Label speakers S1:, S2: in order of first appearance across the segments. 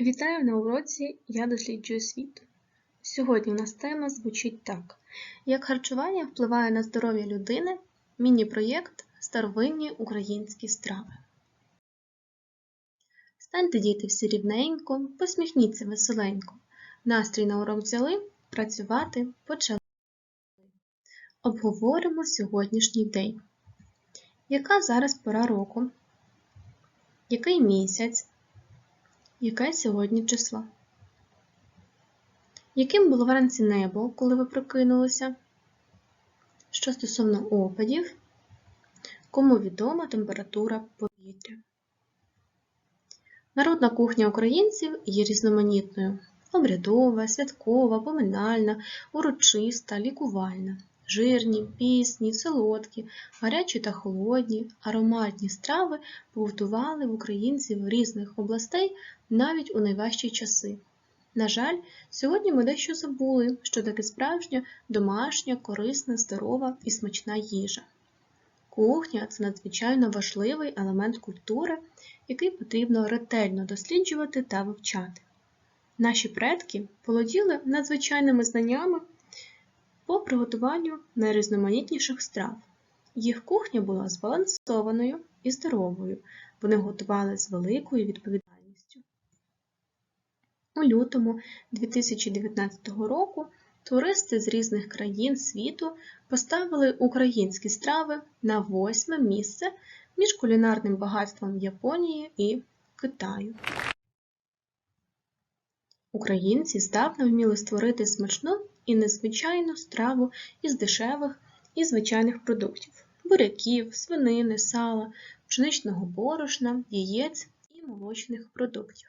S1: Вітаю на уроці Я досліджую світ. Сьогодні у нас тема звучить так: Як харчування впливає на здоров'я людини, міні-проєкт Старовинні українські страви. Станьте діти всі рівненько, посміхніться веселенько. Настрій на урок взяли, працювати почали. Обговоримо сьогоднішній день. Яка зараз пора року? Який місяць? Яке сьогодні число? Яким було вранці небо, коли ви прокинулися? Що стосовно опадів, кому відома температура повітря? Народна кухня українців є різноманітною: обрядова, святкова, поминальна, урочиста, лікувальна. Жирні, пісні, солодкі, гарячі та холодні, ароматні страви побутували в українців різних областей навіть у найважчі часи. На жаль, сьогодні ми дещо забули, що таке справжня домашня, корисна, здорова і смачна їжа. Кухня це надзвичайно важливий елемент культури, який потрібно ретельно досліджувати та вивчати. Наші предки володіли надзвичайними знаннями по приготуванню найрізноманітніших страв. Їх кухня була збалансованою і здоровою, вони готували з великою відповідальністю. У лютому 2019 року туристи з різних країн світу поставили українські страви на восьме місце між кулінарним багатством Японії і Китаю. Українці здавна вміли створити смачну і незвичайну страву із дешевих і звичайних продуктів буряків, свинини, сала, пшеничного борошна, яєць і молочних продуктів.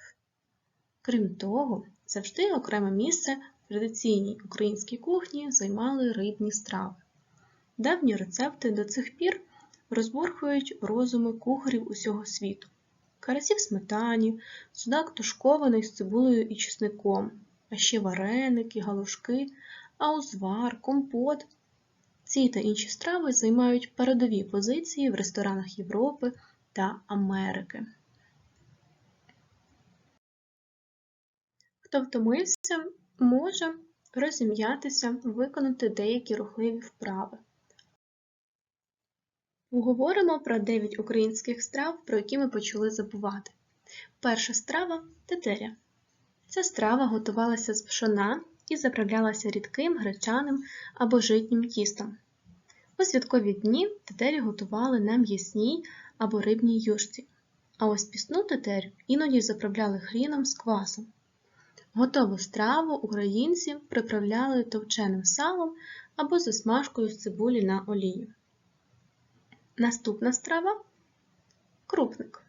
S1: Крім того, завжди окреме місце в традиційній українській кухні займали рибні страви. Давні рецепти до цих пір розбурхують розуми кухарів усього світу. Карасів сметані, судак тушкований з цибулею і чесником, а ще вареники, галушки, аузвар, компот. Ці та інші страви займають передові позиції в ресторанах Європи та Америки. Хто втомився, може розім'ятися, виконати деякі рухливі вправи. Поговоримо про 9 українських страв, про які ми почали забувати. Перша страва тетеря. Ця страва готувалася з пшона і заправлялася рідким, гречаним або житнім тістом. У святкові дні тетері готували на м'ясній або рибній юшці, а ось пісну тетерю іноді заправляли хріном з квасом. Готову страву українці приправляли товченим салом або засмажкою з цибулі на олію. Наступна страва крупник.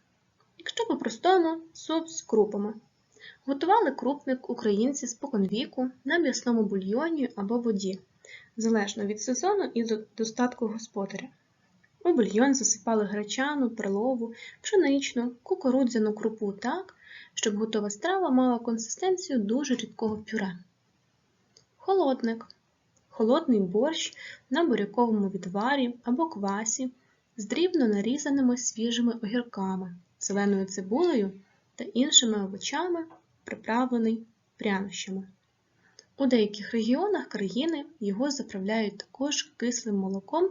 S1: Якщо по-простому, суп з крупами. Готували крупник українці споконвіку на м'ясному бульйоні або воді, залежно від сезону і достатку господаря. У бульйон засипали гречану, перлову, пшеничну, кукурудзяну крупу так, щоб готова страва мала консистенцію дуже рідкого пюре. Холодник. Холодний борщ на буряковому відварі або квасі з дрібно нарізаними свіжими огірками, зеленою цибулею та іншими овочами приправлений прянощами. У деяких регіонах країни його заправляють також кислим молоком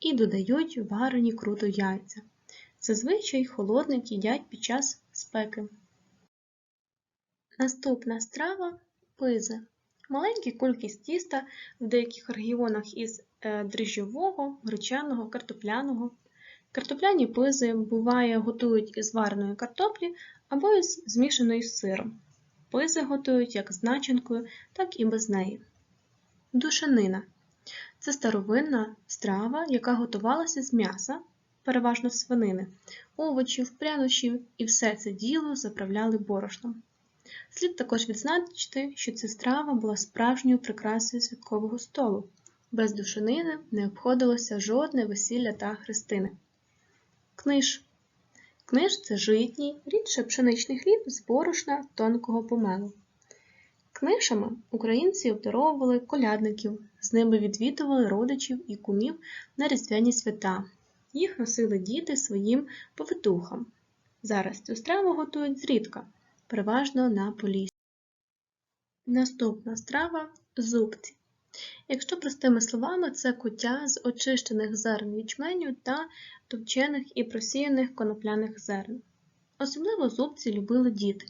S1: і додають варені круто яйця. Зазвичай холодник їдять під час спеки. Наступна страва пизи. Маленькі кульки з тіста в деяких регіонах із е, дріжджового, гречаного, картопляного. Картопляні пизи буває готують із вареної картоплі або із змішаної з сиром. Пизи готують як з начинкою, так і без неї. Душанина це старовинна страва, яка готувалася з м'яса, переважно свинини, овочів, прянощів і все це діло заправляли борошном. Слід також відзначити, що ця страва була справжньою прикрасою святкового столу. Без душанини не обходилося жодне весілля та хрестини. Книж Книж це житній, рідше пшеничний хліб з борошна тонкого помелу. Книжами українці обдаровували колядників, з ними відвідували родичів і кумів на різдвяні свята. Їх носили діти своїм повитухам. Зараз цю страву готують зрідка, переважно на Поліссі. Наступна страва зубці. Якщо простими словами, це куття з очищених зерн ячменю та товчених і просіяних конопляних зерн. Особливо зубці любили діти.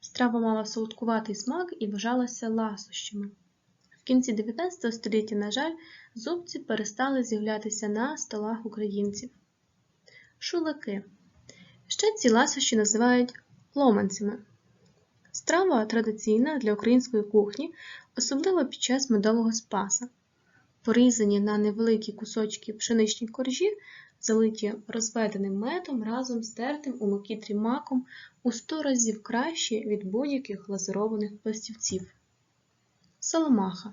S1: Страва мала солодкуватий смак і вважалася ласощами. В кінці 19 століття, на жаль, зубці перестали з'являтися на столах українців. Шулики. Ще ці ласощі називають ломанцями. Страва традиційна для української кухні, особливо під час медового спаса. Порізані на невеликі кусочки пшеничні коржі, залиті розведеним медом разом з тертим у макітрі маком у 100 разів краще від будь-яких глазурованих пластівців. Соломаха.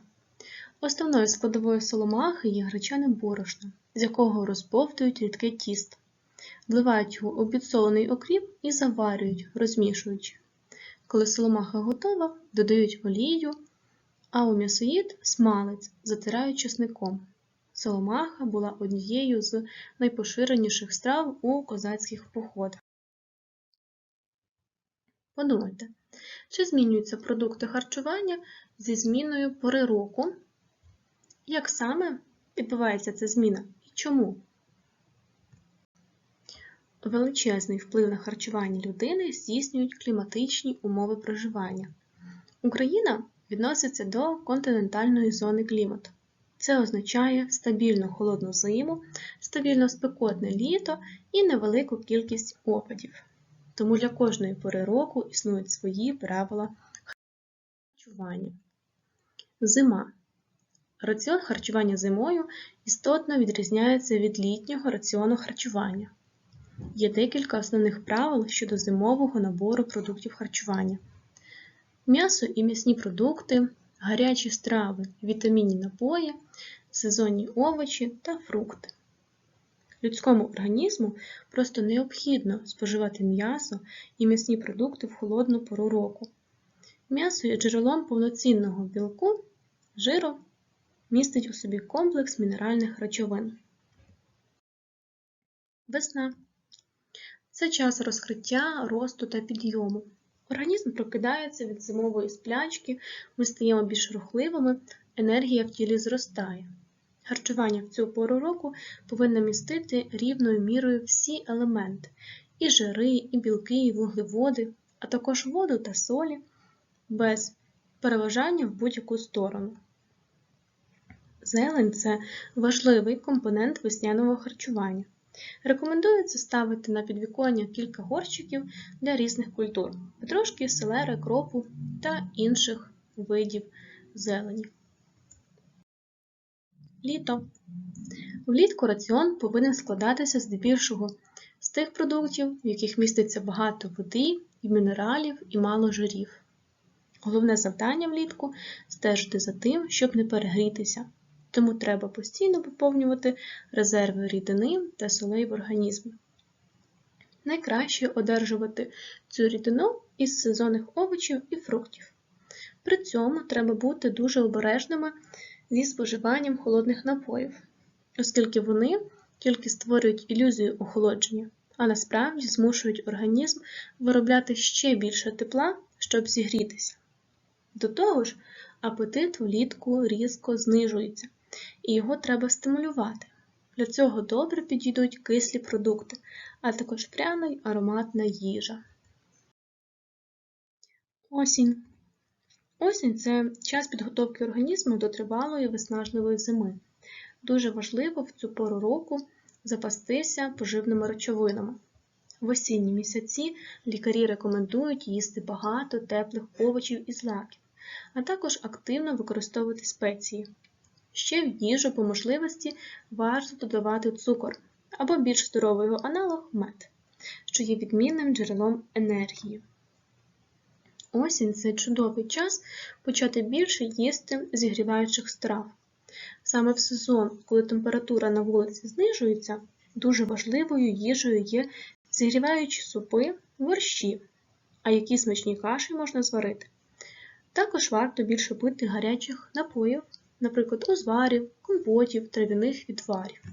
S1: Основною складовою соломахи є гречане борошно, з якого розбовтують рідке тісто, вливають його у підсолений окріп і заварюють, розмішуючи. Коли соломаха готова, додають олію, а у м'ясоїд смалець, затирають чесником. Соломаха була однією з найпоширеніших страв у козацьких походах. Подумайте, чи змінюються продукти харчування зі зміною пори року? Як саме відбувається ця зміна і чому? Величезний вплив на харчування людини здійснюють кліматичні умови проживання. Україна відноситься до континентальної зони клімату. Це означає стабільно холодну зиму, стабільно спекотне літо і невелику кількість опадів. Тому для кожної пори року існують свої правила харчування. Зима. Раціон харчування зимою істотно відрізняється від літнього раціону харчування. Є декілька основних правил щодо зимового набору продуктів харчування. М'ясо і м'ясні продукти, гарячі страви, вітамінні напої, сезонні овочі та фрукти. Людському організму просто необхідно споживати м'ясо і м'ясні продукти в холодну пору року. М'ясо є джерелом повноцінного білку, жиру, містить у собі комплекс мінеральних речовин. Весна це час розкриття, росту та підйому. Організм прокидається від зимової сплячки, ми стаємо більш рухливими, енергія в тілі зростає. Харчування в цю пору року повинно містити рівною мірою всі елементи і жири, і білки, і вуглеводи, а також воду та солі, без переважання в будь-яку сторону. Зелень це важливий компонент весняного харчування. Рекомендується ставити на підвіконня кілька горщиків для різних культур петрушки, селери, кропу та інших видів зелені. Літо. Влітку раціон повинен складатися здебільшого з тих продуктів, в яких міститься багато води і мінералів і мало жирів. Головне завдання влітку стежити за тим, щоб не перегрітися тому треба постійно поповнювати резерви рідини та солей в організмі. Найкраще одержувати цю рідину із сезонних овочів і фруктів. При цьому треба бути дуже обережними зі споживанням холодних напоїв, оскільки вони тільки створюють ілюзію охолодження, а насправді змушують організм виробляти ще більше тепла, щоб зігрітися. До того ж, апетит влітку різко знижується, і його треба стимулювати. Для цього добре підійдуть кислі продукти, а також пряна й ароматна їжа. Осінь. Осінь це час підготовки організму до тривалої виснажливої зими. Дуже важливо в цю пору року запастися поживними речовинами. В осінні місяці лікарі рекомендують їсти багато теплих овочів і злаків, а також активно використовувати спеції. Ще в їжу по можливості варто додавати цукор або більш здоровий його аналог мед, що є відмінним джерелом енергії. Осінь це чудовий час почати більше їсти зігріваючих страв. Саме в сезон, коли температура на вулиці знижується, дуже важливою їжею є зігріваючі супи, борщі, а які смачні каші можна зварити. Також варто більше пити гарячих напоїв наприклад, узварів, компотів, трав'яних відварів.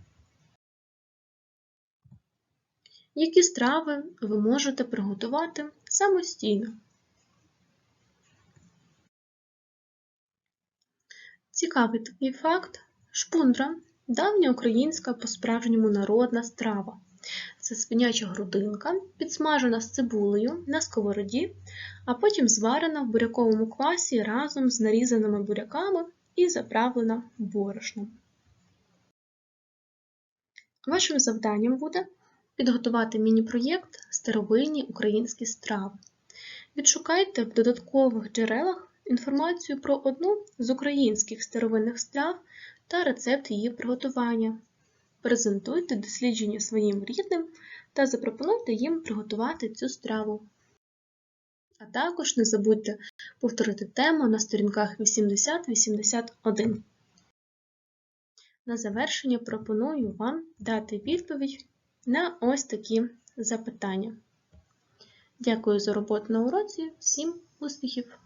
S1: Які страви ви можете приготувати самостійно? Цікавий такий факт шпундра давня українська по-справжньому народна страва. Це свиняча грудинка, підсмажена з цибулею на сковороді, а потім зварена в буряковому квасі разом з нарізаними буряками і заправлена борошном. Вашим завданням буде підготувати міні-проєкт Старовинні українські страви. Відшукайте в додаткових джерелах інформацію про одну з українських старовинних страв та рецепт її приготування. Презентуйте дослідження своїм рідним та запропонуйте їм приготувати цю страву. А також не забудьте повторити тему на сторінках 80-81. На завершення пропоную вам дати відповідь на ось такі запитання. Дякую за роботу на уроці. Всім успіхів!